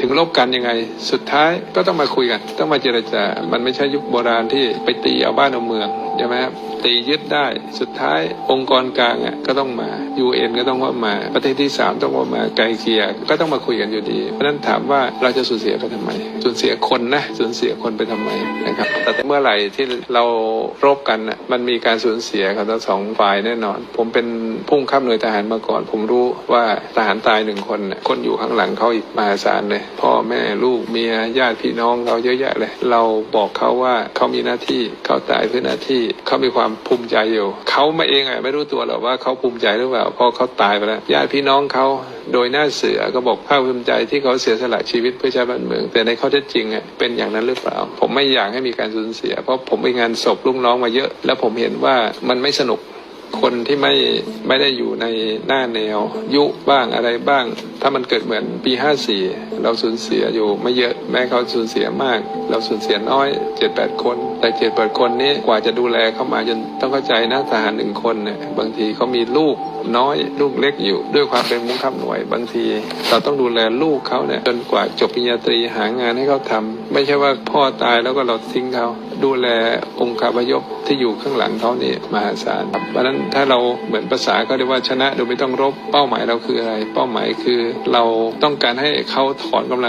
ถึงลบกันยังไง สุดท้ายก็ต้องมาคุยกัน ต้องมาเจรจา มันไม่ใช่ยุคโบราณที่ไปตีเอาบ้านเอาเมืองใช่ไหมครับตียึดได้สุดท้ายองค์กรกลางอะก็ต้องมา UN ก็ต้องว่ามา ประเทศที่สามต้องว่ามาไกลเกลียก็ต้องมาคุยกันอยู่ดี เพราะนั้นถามว่าเราจะสูญเสียไปทำไม สูญเสียคนนะสูญเสียคนไปทำไมนะครับแต่เมื่อไหร่ที่เรารบกันน่ะมันมีการสูญเสียของทั้งสองฝ่ายแน่นอน ผมเป็นผู้บังคับหน่วยทหารมาก่อน ผมรู้ว่าทหารตายหนึ่งคนน่ะคนอยู่ข้างหลังเขาอีกมหาศาลเลยพ่อแม่ลูกเมียญาติพี่น้องเขาเยอะแยะเลย เราบอกเขาว่าเขามีหน้าที่เขาตายเพื่อหน้าที่เขามีความภูมิใจอยู่เขามาเองอะไม่รู้ตัวหรอกว่าเขาภูมิใจหรือเปล่าพราะเขาตายไปแล้วญาติพี่น้องเขาโดยหน้าเสือก็บอกภาคภูมิใจที่เขาเสียสละชีวิตเพื่อชาติบ้านเมือง แต่ในข้อเท็จจริงอะเป็นอย่างนั้นหรือเปล่า ผมไม่อยากให้มีการสูญเสีย เพราะผมไปงานศพลูกน้องมาเยอะ แล้วผมเห็นว่ามันไม่สนุกคนที่ไม่ไม่ได้อยู่ในหน้าแนว ยุบ้างอะไรบ้างถ้ามันเกิดเหมือนปี 54 เราสูญเสียอยู่ไม่เยอะแม้เขาสูญเสียมาก เราสูญเสียน้อย 7-8 คน แต่ 7-8 คนนี้กว่าจะดูแลเข้ามาจนต้องเข้าใจนะทหารหนึ่งคนเนี่ยบางทีเขามีลูกน้อยลูกเล็กอยู่ ด้วยความเป็นมุขขับหน่วย บางที เราต้องดูแลลูกเขาเนี่ยจนกว่าจบปริญญาตรีหางานให้เขาทำไม่ใช่ว่าพ่อตายแล้วก็เราทิ้งเขาดูแลองค์คาพยพที่อยู่ข้างหลังเขานี่มหาศาลครับเพราะฉะนั้นถ้าเราเหมือนภาษาเขาเรียกว่าชนะโดยไม่ต้องรบเป้าหมายเราคืออะไร เป้าหมายคือเราต้องการให้เขาถอนกำลัง